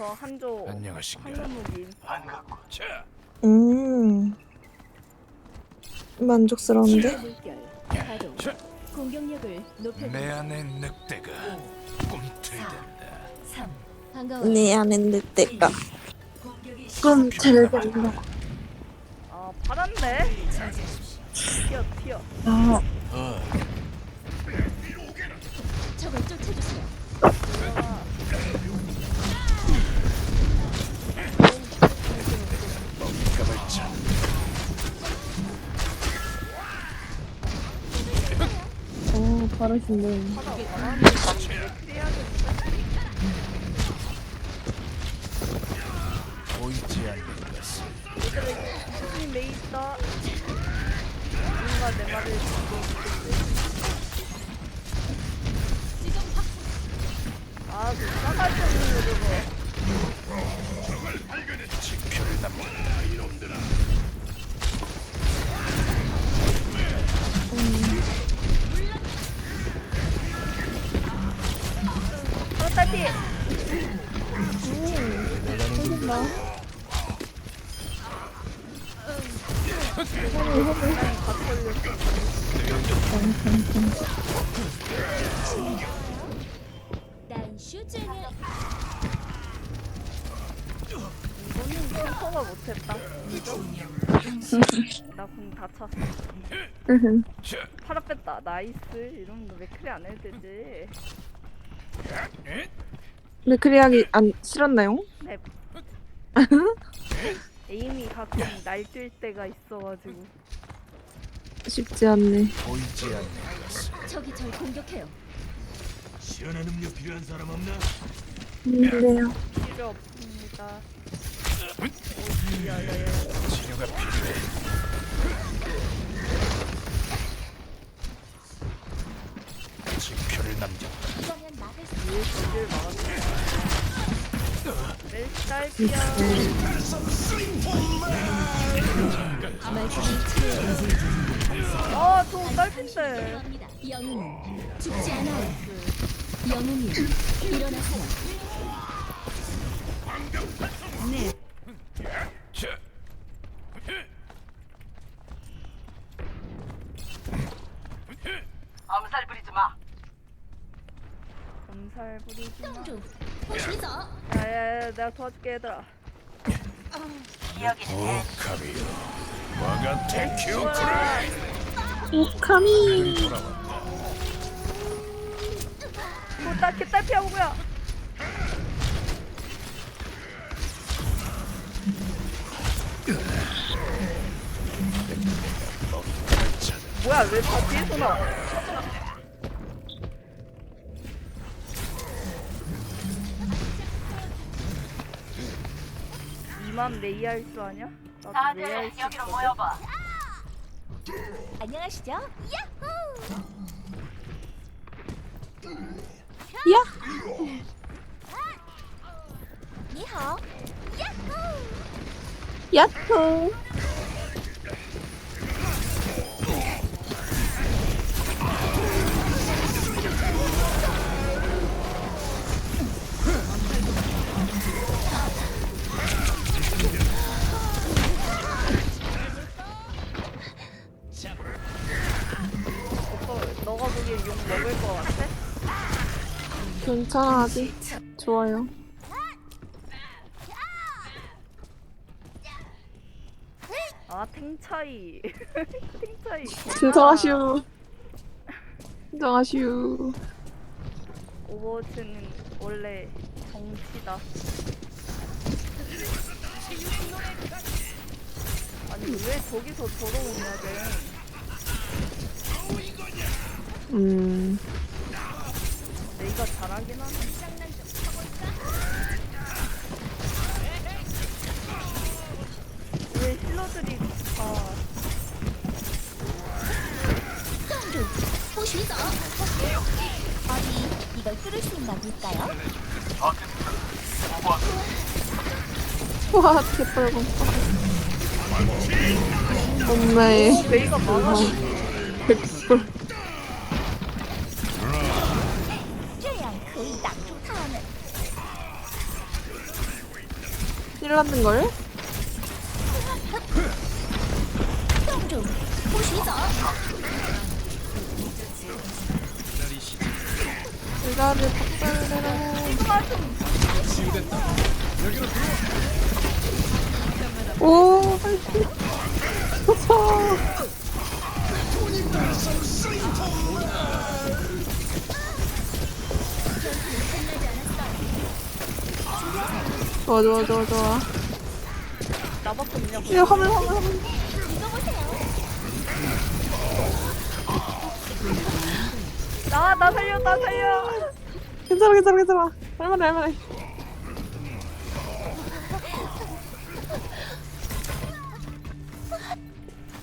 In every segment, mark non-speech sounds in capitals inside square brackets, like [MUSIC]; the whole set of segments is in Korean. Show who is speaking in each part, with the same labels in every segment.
Speaker 1: 저 한조
Speaker 2: 안녕하신가.
Speaker 1: 한조무기
Speaker 2: 자,
Speaker 3: 음. 만족스러운데?
Speaker 4: 물결 가동
Speaker 2: 자,
Speaker 4: 공격력을 높여
Speaker 2: 내 안의 늑대가 꿈틀댄다.
Speaker 4: 3 반가워
Speaker 3: 내 안에 늑대가 꿈틀댄다.
Speaker 1: 아 파란데? 튀어 튀어
Speaker 3: 아,
Speaker 2: 어,
Speaker 1: 피해야겠어?
Speaker 2: 보이지 않는
Speaker 1: 수준이 내 있다 아, 그 싸가지 없는 거 저거.
Speaker 2: 지표를 남긴다. 이놈들아.
Speaker 1: 커가 못했다. 나 공 다쳤어.
Speaker 2: 자,
Speaker 1: 팔아 뺐다. 나이스. 이러면 너 맥크리 안 해도 되지.
Speaker 3: 맥크리하기 안 싫었나요?
Speaker 1: 네. [LAUGHS] 에임이 가끔 날뛸 때가 있어가지고.
Speaker 3: 쉽지 않네.
Speaker 2: 보이지 않는 것을
Speaker 4: 적이 절 공격해요
Speaker 2: 시원한 음료 필요한 사람 없나?
Speaker 3: 있는데요.
Speaker 1: 필요 없습니다.
Speaker 2: 치료가 필요해. 지표를 남겼다.
Speaker 1: 아,
Speaker 4: 영웅은 죽지 않아요 영웅이 일어나세요
Speaker 2: 자,
Speaker 5: 엄살 부리지 마.
Speaker 1: 엄살 부리지 마. 야야야 내가 도와줄게 얘들아.
Speaker 2: 오카미요, 와가 테큐쿠레
Speaker 3: 오카미.
Speaker 1: 뭐나 개딸피야 뭐야. 뭐야 왜 다 뒤에서 나와? 이만 레이아이스 아니야? 나도
Speaker 5: 다들 여기로. 모여봐.
Speaker 4: 안녕하시죠 야호
Speaker 3: 야!
Speaker 4: 니하오
Speaker 3: 야호!
Speaker 1: 오빠
Speaker 3: 괜찮아, 아직. 좋아요.
Speaker 1: 아 탱차이 [LAUGHS] 탱차이
Speaker 3: 진정하슈. 진정하슈.
Speaker 1: 오버워치는 원래 정치다 아니 왜 저기서 저러오냐 쟤
Speaker 3: 음.
Speaker 1: 내가 잘하긴 하네 왜 힐러들이 다
Speaker 4: 冻住不许走 어디 이걸 뚫을 수 있나 볼까요?
Speaker 3: 와, 개뻘건. 엄마의
Speaker 1: 메이가 많아
Speaker 3: 백불. 큰일 났는걸? 의자를 박살내라. 여기로 들어. 좋아, 좋아, 좋아, 좋아.
Speaker 1: 나밖에 없냐고.
Speaker 3: 야, 화물, 화물, 화물.
Speaker 1: 나, 나 살려, 나 살려.
Speaker 3: 괜찮아, 괜찮아, 괜찮아. 할만해, 할만해.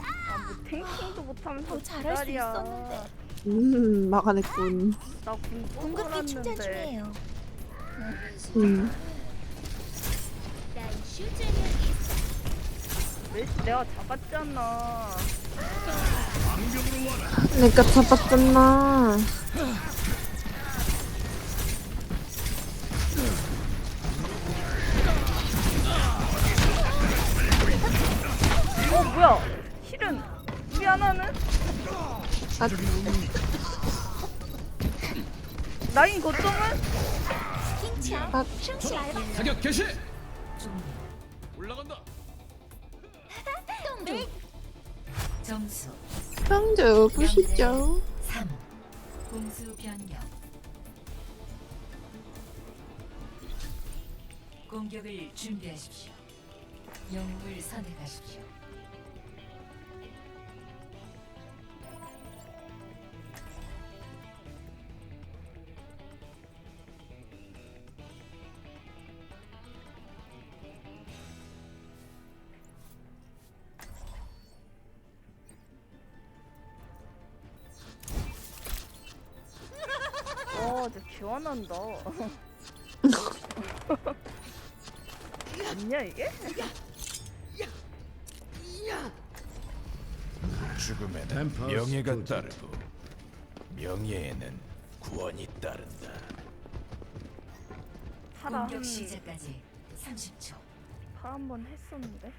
Speaker 1: 아, 뭐 탱킹도 못하면서
Speaker 4: 더 잘할 수
Speaker 1: 지랄이야.
Speaker 4: 있었는데.
Speaker 3: 음, 막아냈군.
Speaker 1: 나군
Speaker 4: 공급기 충전. 중이에요.
Speaker 3: 음.
Speaker 1: 멜시 내가 잡았잖아.
Speaker 3: 내가 잡았잖아.
Speaker 1: 어 뭐야? 실은 우리 하나는
Speaker 3: 아,
Speaker 1: 나인 거점은
Speaker 3: 아.
Speaker 2: 사격 개시!
Speaker 3: 평주 부시죠.
Speaker 5: 3 공수 변경. 공격을 준비하십시오. 영웅을 선택하십시오
Speaker 1: 저 개화난다. 맞냐 이게?
Speaker 2: 죽음에는 명예가 따르고 명예에는 구원이 따른다.
Speaker 1: 파라
Speaker 5: 공격 시작까지 30초
Speaker 1: 파한번 했었는데.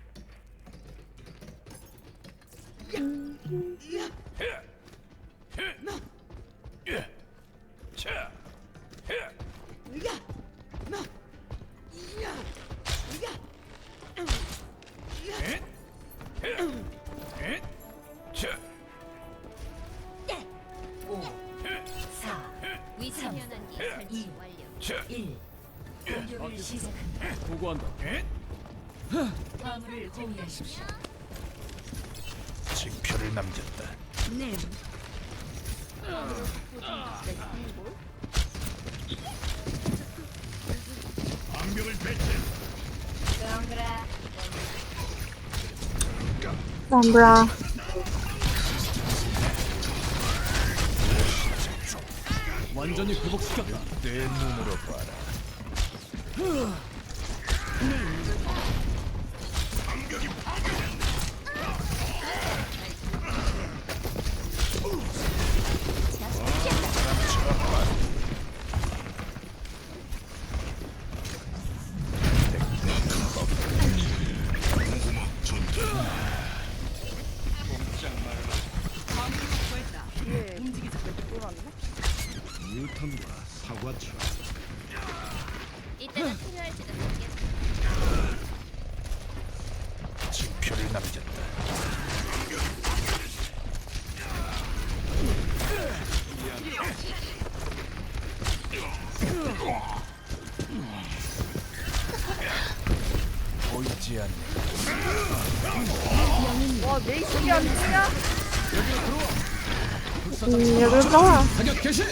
Speaker 2: 남겼다. 방벽을 배치.
Speaker 3: 람브라.
Speaker 2: 완전히 회복시켰다. 내 눈으로 봐라.
Speaker 1: 뒤
Speaker 2: 보이지 않는
Speaker 1: 와 메이식이 안 되냐?
Speaker 3: 음, 여기 들어와.
Speaker 2: 사격 개시.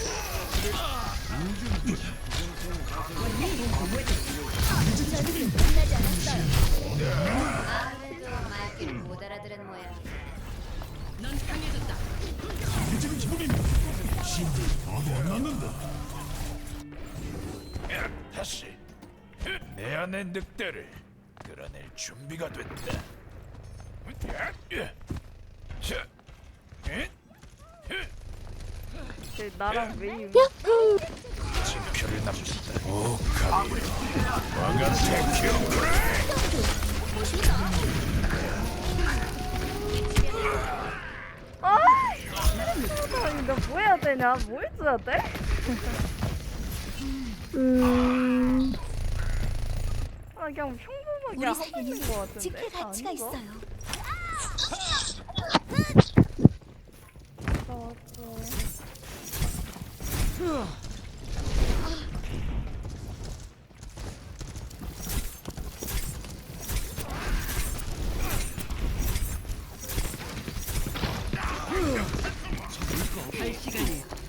Speaker 2: 다시. 내 안의 늑대를 끌어낼 준비가 됐다. 자,
Speaker 1: 쟤 나랑 메이
Speaker 2: 징표를 남겼다. 오, 테큐
Speaker 1: 아니 되냐? 뭐 해줘야 돼? [LAUGHS]
Speaker 3: 음,
Speaker 1: 아 그냥 평범하게
Speaker 6: 우리
Speaker 1: 하고 있는 거 같은데.
Speaker 6: 지킬 가치가
Speaker 1: 아닌가?
Speaker 6: 있어요.
Speaker 1: 무서웠어.
Speaker 4: 깨운다.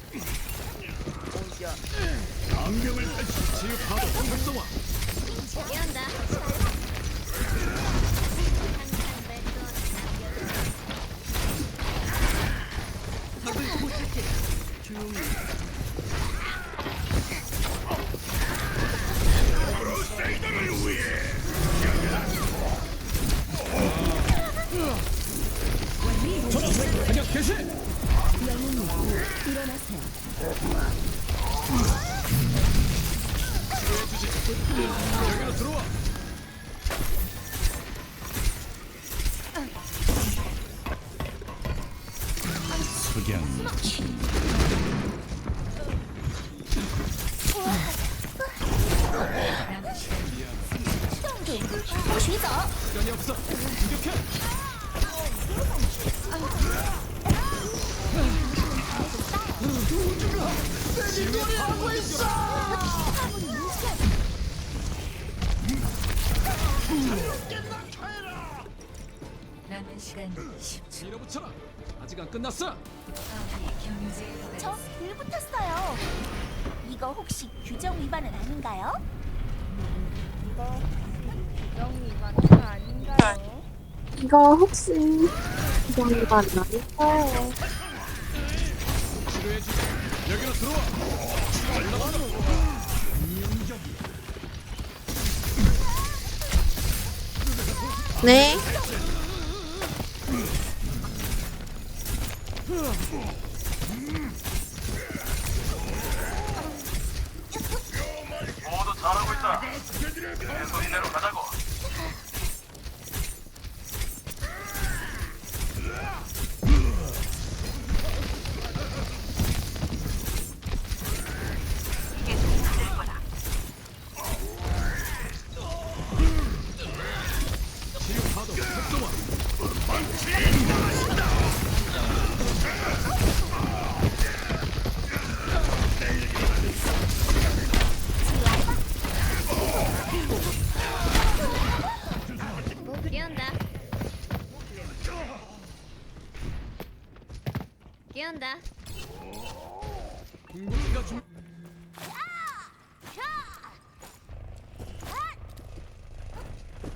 Speaker 6: 走。
Speaker 5: 남은 시간 10초.
Speaker 7: 밀어붙여라. 아직 안 끝났어.
Speaker 5: 아군이 경유지에
Speaker 6: 저
Speaker 5: 도달했습니다.
Speaker 6: 불붙었어요. 이거 혹시 규정 위반은 아닌가요?
Speaker 1: 이거 규정 위반은 아닌가요?
Speaker 3: 이거 혹시 아닐까요?
Speaker 7: 치료해주지. 여기로 들어와.
Speaker 3: 네.
Speaker 2: 모두 잘하고 있다 내 소리대로 가자고
Speaker 7: 치유 파도 활성화.
Speaker 4: 깨운다. 깨운다.
Speaker 7: 궁극기가 준.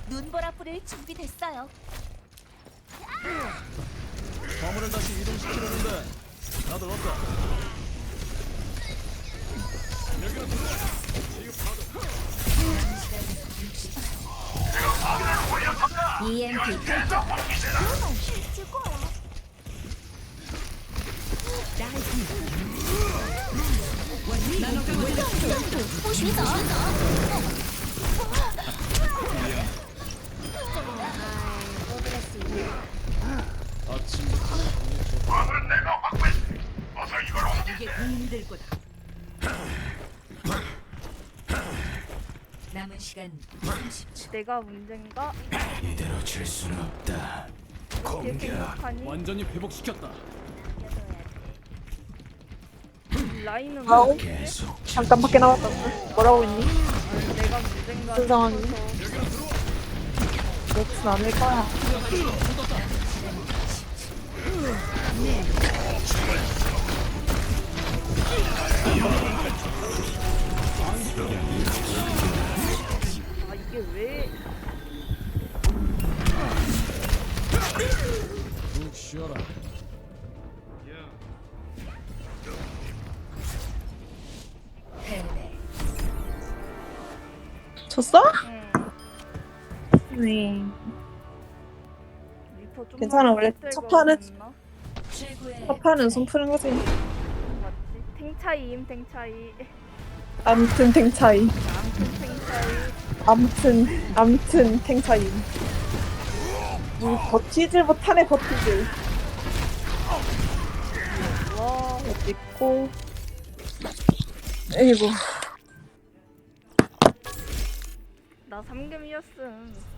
Speaker 6: 눈보라 불을 준비됐어요.
Speaker 7: 화물을 다시 이동시키려는데 다들 왔다. 여기로 들어와. 치유 파도.
Speaker 6: EMP 발동. 죽어요.不许走！
Speaker 5: 남은 시간 30초.
Speaker 1: 내가 문제인가?
Speaker 2: 이대로 질 수는 없다
Speaker 1: 이렇게 생각하니
Speaker 7: 완전히 회복시켰다.
Speaker 1: 라인은
Speaker 3: 아우.
Speaker 2: 계속
Speaker 3: 잠깐 밖에 나왔다. 뭐라고 했니?
Speaker 1: 아니, 내가 문제인가
Speaker 3: 무슨 상황이니?
Speaker 1: 싶어서
Speaker 3: 몫은 아닐 거야. 졌어?
Speaker 1: 응.
Speaker 3: 네.
Speaker 1: 리퍼 좀
Speaker 3: 괜찮아, 원래 첫 판은-
Speaker 5: 최고의
Speaker 3: 첫 판은 손 푸는 거지.
Speaker 1: 맞지? 탱차이임 탱차이
Speaker 3: 암튼 탱차이.
Speaker 1: 탱차이
Speaker 3: 암튼 암튼 탱차이. 이 버티질 못하네 버티질.
Speaker 1: 와
Speaker 3: 있고. 에이구.
Speaker 1: 나 3gem이었음